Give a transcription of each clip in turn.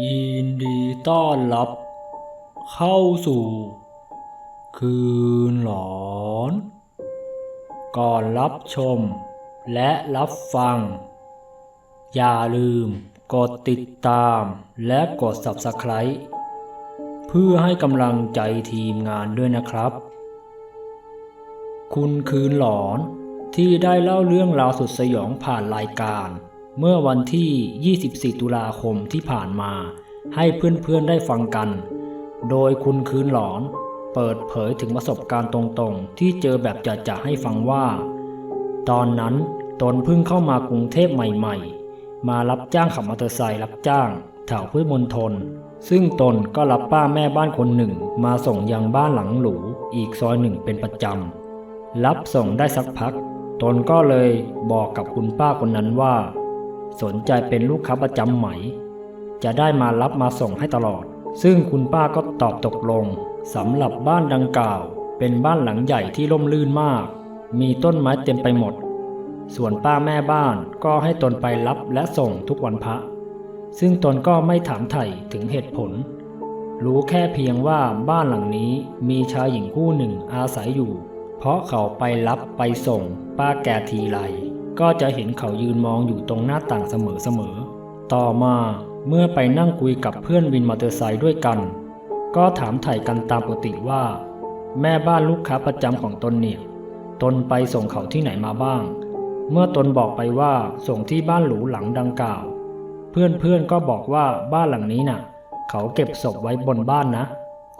ยินดีต้อนรับ เข้าสู่ คืนหลอน ก่อนรับชมและรับฟัง อย่าลืมกดติดตามและกด Subscribe เพื่อให้กำลังใจทีมงานด้วยนะครับ คุณคืนหลอนที่ได้เล่าเรื่องราวสุดสยองผ่านรายการ เมื่อวันที่ 24 ตุลาคมที่ผ่านมา ให้เพื่อนๆได้ฟังกัน โดยคุณคืนหลอน เปิดเผยถึงประสบการณ์ตรงๆ ที่เจอแบบจะๆให้ฟังว่า ตอนนั้นตนเพิ่งเข้ามากรุงเทพใหม่ๆ มารับจ้างขับมอเตอร์ไซค์รับจ้างแถวพุทธมณฑลซึ่งตนก็รับป้าแม่บ้านคนหนึ่งมาส่งยังบ้านหลังหรูอีกซอยหนึ่งเป็นประจำรับส่งได้สักพัก ตนก็เลยบอกกับคุณป้าคนนั้นว่า สนใจเป็นลูกค้าประจำไหม จะได้มารับมาส่งให้ตลอด ซึ่งคุณป้าก็ตอบตกลงสำหรับบ้านดังกล่าว เป็นบ้านหลังใหญ่ที่ร่มรื่นมาก มีต้นไม้เต็มไปหมด ส่วนป้าแม่บ้านก็ให้ตนไปรับและส่งทุกวันพระ ซึ่งตนก็ไม่ถามไถ่ถึงเหตุผล รู้แค่เพียงว่าบ้านหลังนี้มีชายหญิงคู่หนึ่งอาศัยอยู่ เพราะเขาไปรับไปส่งป้าแกทีไร ก็จะเห็นเขายืนมองอยู่ตรงหน้าต่างเสมอๆ ต่อมาเมื่อไปนั่งคุยกับเพื่อนวินมอเตอร์ไซค์ด้วยกัน ก็ถามไถ่กันตามปกติว่า แม่บ้านลูกค้าประจำของตนเนี่ย ตนไปส่งเขาที่ไหนมาบ้าง เมื่อตนบอกไปว่าส่งที่บ้านหรูหลังดังกล่าว เพื่อนๆก็บอกว่าบ้านหลังนี้น่ะ เขาเก็บศพไว้บนบ้านนะ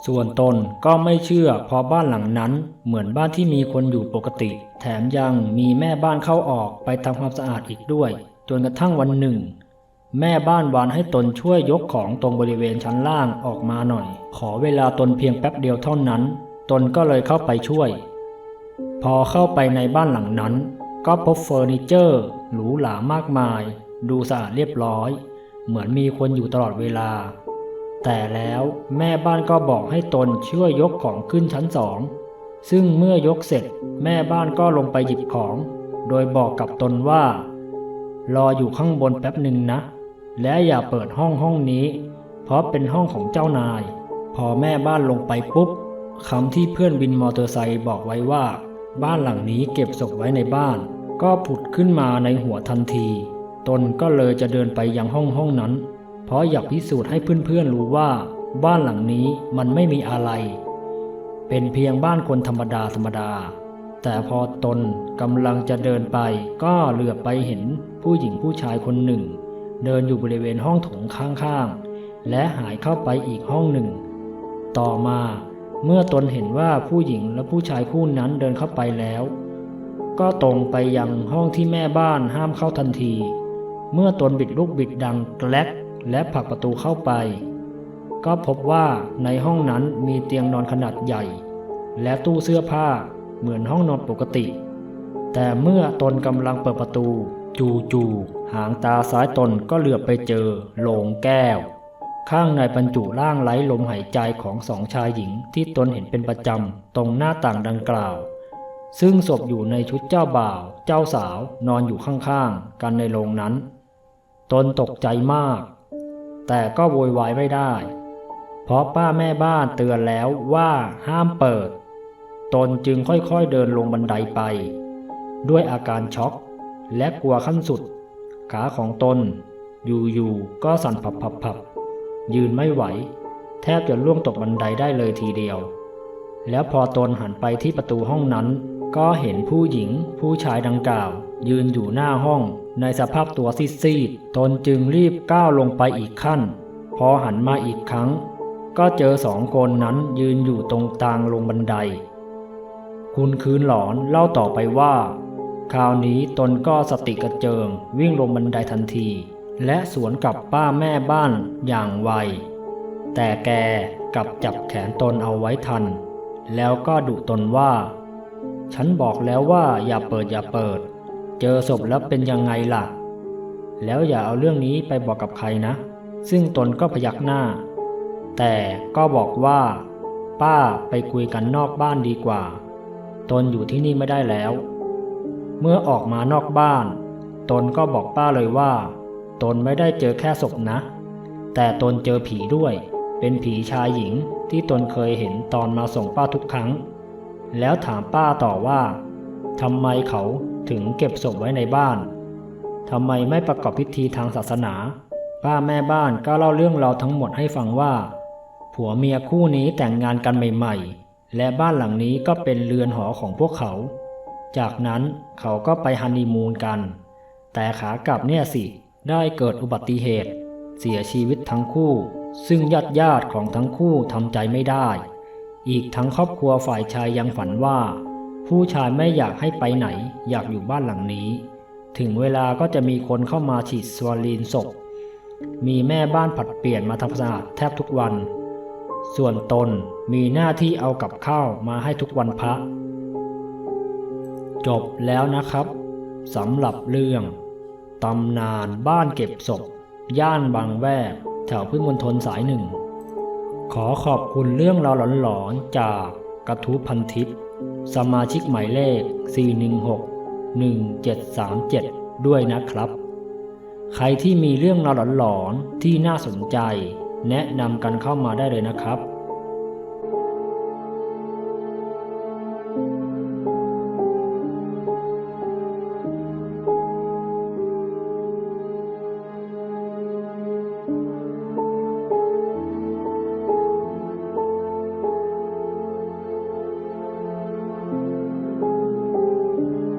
ส่วนตนก็ไม่เชื่อเพราะบ้านหลังนั้นเหมือนบ้านที่มีคนอยู่ปกติ แถมยังมีแม่บ้านเข้าออกไปทำความสะอาดอีกด้วย จนกระทั่งวันหนึ่ง แม่บ้านวานให้ตนช่วยยกของตรงบริเวณชั้นล่างออกมาหน่อย ขอเวลาตนเพียงแป๊บเดียวเท่านั้น ตนก็เลยเข้าไปช่วย พอเข้าไปในบ้านหลังนั้น ก็พบเฟอร์นิเจอร์หรูหรามากมาย ดูสะอาดเรียบร้อย เหมือนมีคนอยู่ตลอดเวลา แต่แล้วแม่บ้านก็บอกให้ตนช่วยยกของขึ้นชั้นสอง ซึ่งเมื่อยกเสร็จแม่บ้านก็ลงไปหยิบของ โดยบอกกับตนว่า รออยู่ข้างบนแป๊บหนึ่งนะ และอย่าเปิดห้องห้องนี้ เพราะเป็นห้องของเจ้านาย พอแม่บ้านลงไปปุ๊บคำที่เพื่อนวินมอเตอร์ไซค์บอกไว้ว่า บ้านหลังนี้เก็บศพไว้ในบ้าน ก็ผุดขึ้นมาในหัวทันที ตนก็เลยจะเดินไปยังห้องห้องนั้น เพราะอยากพิสูจน์ให้เพื่อนๆรู้ว่า บ้านหลังนี้มันไม่มีอะไร เป็นเพียงบ้านคนธรรมดาธรรมดา แต่พอตนกำลังจะเดินไปก็เหลือบไปเห็นผู้หญิงผู้ชายคนหนึ่ง เดินอยู่บริเวณห้องโถงข้างๆ และหายเข้าไปอีกห้องหนึ่ง ต่อมาเมื่อตนเห็นว่าผู้หญิงและผู้ชายคู่นั้นเดินเข้าไปแล้ว ก็ตรงไปยังห้องที่แม่บ้านห้ามเข้าทันที เมื่อตนบิดลูกบิดดังแกลก และผลักประตูเข้าไป ก็พบว่าในห้องนั้นมีเตียงนอนขนาดใหญ่ และตู้เสื้อผ้าเหมือนห้องนอนปกติ แต่เมื่อตนกำลังเปิดประตู จู่ๆหางตาซ้ายตนก็เหลือบไปเจอโลงแก้ว ข้างในบรรจุร่างไร้ลมหายใจของสองชายหญิงที่ตนเห็นเป็นประจำตรงหน้าต่างดังกล่าวซึ่งศพอยู่ในชุดเจ้าบ่าว เจ้าสาวนอนอยู่ข้างๆ กันในโรงนั้น ตนตกใจมาก แต่ก็โวยวายไม่ได้ เพราะป้าแม่บ้านเตือนแล้วว่าห้ามเปิด ตนจึงค่อยๆเดินลงบันไดไป ด้วยอาการช็อกและกลัวขั้นสุด ขาของตน อยู่ๆก็สั่นผับๆยืนไม่ไหว แทบจะล่วงตกบันไดได้เลยทีเดียว แล้วพอตนหันไปที่ประตูห้องนั้น ก็เห็นผู้หญิงผู้ชายดังกล่าว ยืนอยู่หน้าห้องในสภาพตัวซีดๆตนจึงรีบก้าวลงไปอีกขั้น พอหันมาอีกครั้ง ก็เจอสองคนนั้นยืนอยู่ตรงกลางลงบันได คุณคืนหลอนเล่าต่อไปว่า คราวนี้ตนก็สติกระเจิงวิ่งลงบันไดทันที และสวนกับป้าแม่บ้านอย่างไว แต่แกกลับจับแขนตนเอาไว้ทัน แล้วก็ดุตนว่า ฉันบอกแล้วว่าอย่าเปิดอย่าเปิด เจอศพแล้วเป็นยังไงล่ะ แล้วอย่าเอาเรื่องนี้ไปบอกกับใครนะ ซึ่งตนก็พยักหน้า แต่ก็บอกว่า ป้าไปคุยกันนอกบ้านดีกว่า ตนอยู่ที่นี่ไม่ได้แล้ว เมื่อออกมานอกบ้าน ตนก็บอกป้าเลยว่า ตนไม่ได้เจอแค่ศพนะ แต่ตนเจอผีด้วย เป็นผีชายหญิงที่ตนเคยเห็นตอนมาส่งป้าทุกครั้ง แล้วถามป้าต่อว่าทำไมเขา ถึงเก็บศพไว้ในบ้านทำไมไม่ประกอบพิธีทางศาสนา ป้าแม่บ้านก็เล่าเรื่องเราทั้งหมดให้ฟังว่า ผัวเมียคู่นี้แต่งงานกันใหม่ๆ และบ้านหลังนี้ก็เป็นเรือนหอของพวกเขา จากนั้นเขาก็ไปฮันนีมูนกัน แต่ขากลับเนี่ยสิ ได้เกิดอุบัติเหตุ เสียชีวิตทั้งคู่ ซึ่งญาติญาติของทั้งคู่ทำใจไม่ได้ อีกทั้งครอบครัวฝ่ายชายยังฝันว่า ผู้ชายไม่อยากให้ไปไหน อยากอยู่บ้านหลังนี้ ถึงเวลาก็จะมีคนเข้ามาฉีดสวอลีนศพ มีแม่บ้านผัดเปลี่ยนมาทำสะอาดแทบทุกวัน ส่วนตนมีหน้าที่เอากับข้าวมาให้ทุกวันพระ จบแล้วนะครับสำหรับเรื่องตำนานบ้านเก็บศพ ย่านบางแวก แถวพึ่งมณฑลสายหนึ่ง ขอขอบคุณเรื่องราวหลอนๆจากกระทู้พันทิป สมาชิกหมายเลข 416 1737 ด้วยนะครับ ใครที่มีเรื่องราวหลอนๆที่น่าสนใจ แนะนำกันเข้ามาได้เลยนะครับ